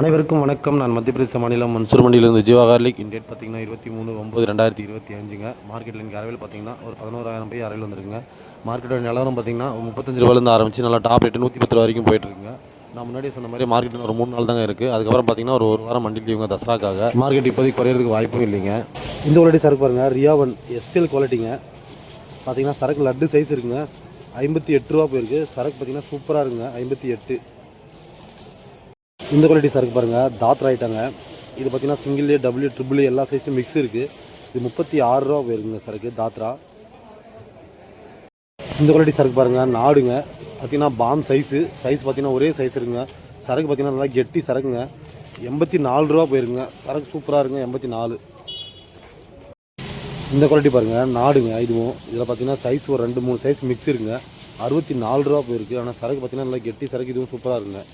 அனைவருக்கும் வணக்கம். நான் மத்திய பிரதேச மாநிலம் மன்சூர் மண்டியிலிருந்து ஜீவா கார்லிக். இந்த டேட் பார்த்தீங்கன்னா இருபத்தி மூணு ஒம்பது ரெண்டாயிரத்தி இருபத்தி அஞ்சுங்க. மார்க்கெட்டில் இங்கே அரைவில் பார்த்தீங்கன்னா ஒரு பதினோராயிரம் போய் அரைவில் வந்துருக்குங்க. மார்க்கெட்டோட நிலவரம் பார்த்தீங்கன்னா முப்பத்தஞ்சு ரூபாயிலேருந்து ஆரம்பிச்சு நல்லா டாப் ரேட்டு நூற்றி பத்து ரூபா வரைக்கும் போயிட்டுருக்குங்க. நான் முன்னாடி சொன்ன மாதிரி மார்க்கெட்டில் ஒரு மூணு நாள் தாங்க இருக்குது அதுக்கப்புறம் பார்த்தீங்கன்னா ஒரு ஒரு வாரம் மண்டியில் இவங்க தசராக்காக. மார்க்கெட் இப்போதைக்கு குறையிறதுக்கு வாய்ப்பும் இல்லைங்க. இந்த குவாலிட்டி சரக்கு பாருங்கள் ரியாவன் எஸ்பிஎல் குவாலிட்டிங்க பார்த்தீங்கன்னா சரக்கு லட்டு சைஸ் இருக்குங்க. ஐம்பத்தி எட்டு ரூபா போயிருக்கு. சரக்கு பார்த்தீங்கன்னா சூப்பராக இருக்குங்க. ஐம்பத்தி எட்டு. இந்த குவாலிட்டி சரக்கு பாருங்கள் தாத்ரா ஐட்டாங்க இது பார்த்தீங்கன்னா சிங்கிள் டபுள்யூ ட்ரிபிள் எல்லா சைஸும் மிக்ஸ் இருக்குது இது முப்பத்தி ஆறு ரூபா போயிருக்குங்க சரக்கு தாத்ரா இந்த குவாலிட்டி சரக்கு பாருங்கள் நாடுங்க. பார்த்தீங்கன்னா பாம் சைஸு சைஸ் பார்த்தீங்கன்னா ஒரே சைஸ் இருக்குங்க. சரக்கு பார்த்தீங்கன்னா நல்லா கெட்டி சரக்குங்க எண்பத்தி நாலு ரூபா போயிருக்குங்க. சரக்கு சூப்பராக இருக்குங்க எண்பத்தி நாலு. இந்த குவாலிட்டி பாருங்கள் நாடுங்க இதுவும். இதில் பார்த்தீங்கன்னா சைஸ் ஒரு ரெண்டு மூணு சைஸ் மிக்ஸ் இருக்குங்க. அறுபத்தி நாலு ரூபா போயிருக்கு. ஆனால் சரக்கு பார்த்தீங்கன்னா நல்லா கெட்டி சரக்கு இதுவும் சூப்பராக இருக்குங்க.